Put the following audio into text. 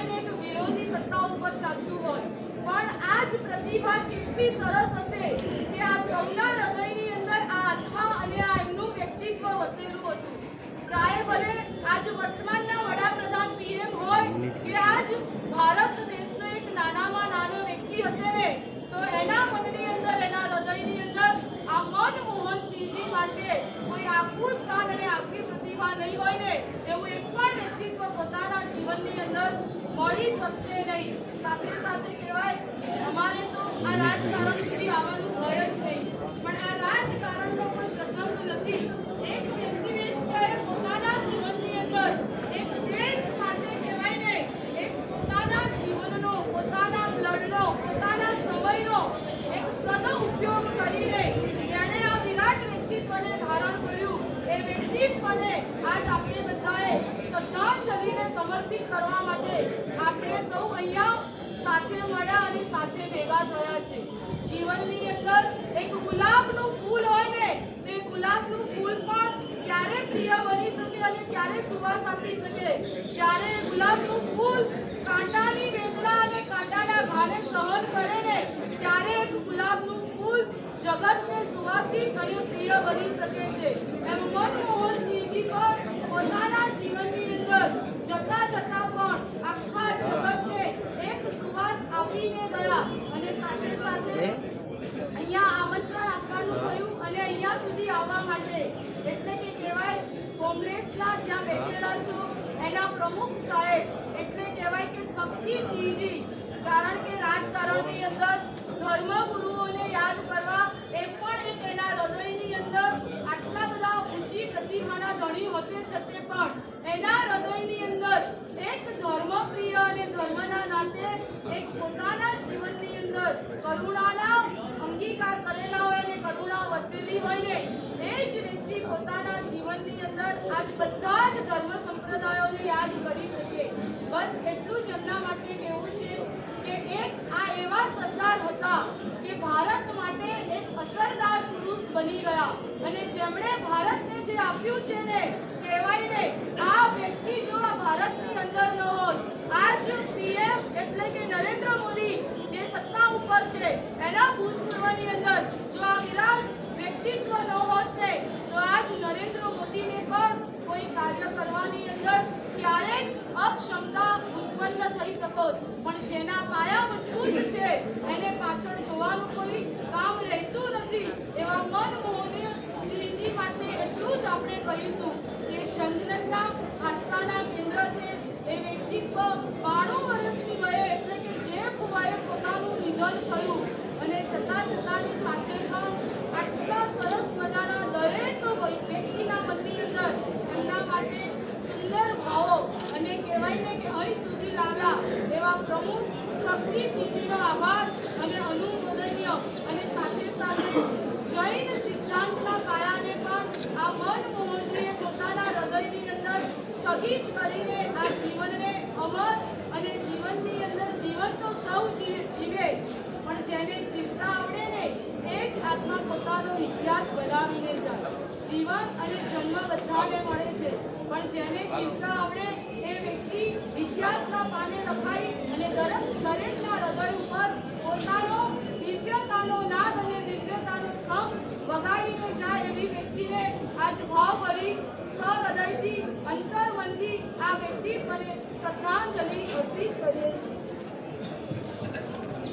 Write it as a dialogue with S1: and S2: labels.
S1: કહેવાય વિરોધી સત્તા ઉપર ચાલતું હોય. પણ આ જ પ્રતિભા કેટલી સરસ હશે કે આ સૌના હૃદયની અંદર આ આત્મા અને આ એમનું વ્યક્તિત્વ વસેલું હતું. ચાહે ભલે આજ વર્તમાનના વડાપ્રધાન પીએમ હોય કે આજ ભારત દેશનો એક નાનામાં નાનો વ્યક્તિ હશે ને, તો એના મનની અંદર, એના હૃદયની અંદર આ મનમોહન સિંહજી માટે કોઈ આખું સ્થાન અને આખી પ્રતિભા નહીં હોય ને, એવું એક પણ વ્યક્તિત્વ પોતાના જીવનની અંદર મળી શકશે નહીં. સાથે સાથે કહેવાય, અમારે તો આ રાજકારણ સુધી આવવાનું હોય જ નહીં. પણ આ રાજકારણનો કોઈ પ્રસંગ નથી. એક વ્યક્તિએ પોતાના જીવનની અંદર એક દેશ માટે કહેવાય ને, એક પોતાના જીવનનો, પોતાના બ્લડનો, પોતાના સમયનો એક સદઉપયોગ કરીને જેણે આ વિરાટ વ્યક્તિત્વને ધારણ કર્યું, એ વ્યક્તિત્વને આજ આપણે બધાએ શ્રદ્ધાંજલિને સમર્પિત કરવા આપણે સૌ અહીંયા સાથે મળ્યા અને સાથે ભેગા થયા છે. જીવનની અંદર એક ગુલાબનું ફૂલ હોય ને, તે ગુલાબનું ફૂલ પણ ક્યારે પ્રિય બની શકે અને ક્યારે સુવાસ આપી શકે? જ્યારે ગુલાબનું ફૂલ કાંટાની વેદના અને કાંટાના ઘાને સહન કરે ને, ત્યારે એક ગુલાબનું ફૂલ જગતને સુવાસિત અને પ્રિય બની શકે છે. એમ મનમોહનસિંહજી પણ પોતાના જીવનની અંદર જતા જતા પણ આખા જગતને એક સુવાસ આપીને ગયા અને સાથે સાથે અહીંયા આમંત્રણ આપવાનું થયું અને આવવા માટે. એટલે કે કહેવાય કોંગ્રેસના જ્યાં બેઠેલા છો, એના પ્રમુખ સાહેબ. એટલે કહેવાય કે શક્તિસિંહજી કારણ કે રાજકારણની અંદર ધર્મગુરુઓને યાદ કરવા એ પણ એક એના હૃદયની અંદર આટલા બધા ઊંચી પ્રતિભાના ધણી હોતે છતે પણ. એના હૃદયની અંદર એક ધર્મપ્રિય અને ધર્મના નાતે એક પોતાના જીવનની અંદર કરુણાના અંગીકાર કરેલા હોય અને કરુણા વસેલી હોય ને પોતાના જીવનની અંદર આજ બધા જ ધર્મ સંપ્રદાયોને યાદ કરી શકે. બસ એટલું જ એમના માટે કહેવું છે કે એક આ એવા સરદાર હતા કે ભારત માટે એક અસરદાર પુરુષ બની ગયા. અને જેમણે ભારતને જે આપ્યું છે ને, કહેવાય ને, આ વ્યક્તિ જો આ ભારતની અંદર ન હોત આજ પીએમ એટલે કે નરેન્દ્ર મોદી જે સત્તા ઉપર છે, એના ભૂતપૂર્વની અંદર જો આ વિરાટ વ્યક્તિત્વ ન હોત ને, તો આજ નરેન્દ્ર મોદીને પણ કોઈ કાર્ય કરવાની અંદર ક્યારેક અક્ષમતા ઉત્પન્ન થઈ શકો. પણ જેના પાયા મજબૂત છે, એને પાછળ જોવાનું કોઈ કામ રહેતું નથી. એવા મનમોહન સિંહજી માટે એટલું જ આપણે કહીશું કે જનજનના આસ્થાના કેન્દ્ર છે. એ વ્યક્તિત્વ બાણું વર્ષની વયે એટલે કે જે ફુવાએ પોતાનું નિધન થયું. અને જતા જતાની સાથે પણ આટલા સરસ મજાના દરેક વ્યક્તિના મનની અંદર એમના માટે સુંદર ભાવો અને કહેવાય ને કે અહીં સુધી લાવ્યા શક્તિ પ્રમુખ શક્તિસિંહજીનો આભાર અને અનુમોદનીય અને સાથે સાથે જૈન સિદ્ધાંતના પાયાને પણ આ મનમોહનજીએ પોતાના હૃદયની અંદર સ્થગિત કરીને આ જીવનને અમર અને જીવનની અંદર જીવન તો સૌ જીવે, પણ જેને જીવતા આવડે ને એ જ આત્મા પોતાનો ઇતિહાસ બનાવીને જાય. જીવન અને જન્મ બધાને મળે છે. પણ જેને જીવતા આવડે એ વ્યક્તિ ઇતિહાસના પાને લખાઈ અને દરેક દરેકના હૃદય ઉપર પોતાનો દિવ્યતાનો નાદ અને દિવ્યતાનો સંગ વગાડીને જાય એવી વ્યક્તિને આજ ભાવ ભરી સહૃદયથી અંતરમનથી આ વ્યક્તિ મને શ્રદ્ધાંજલિ અર્પિત કરીએ છીએ.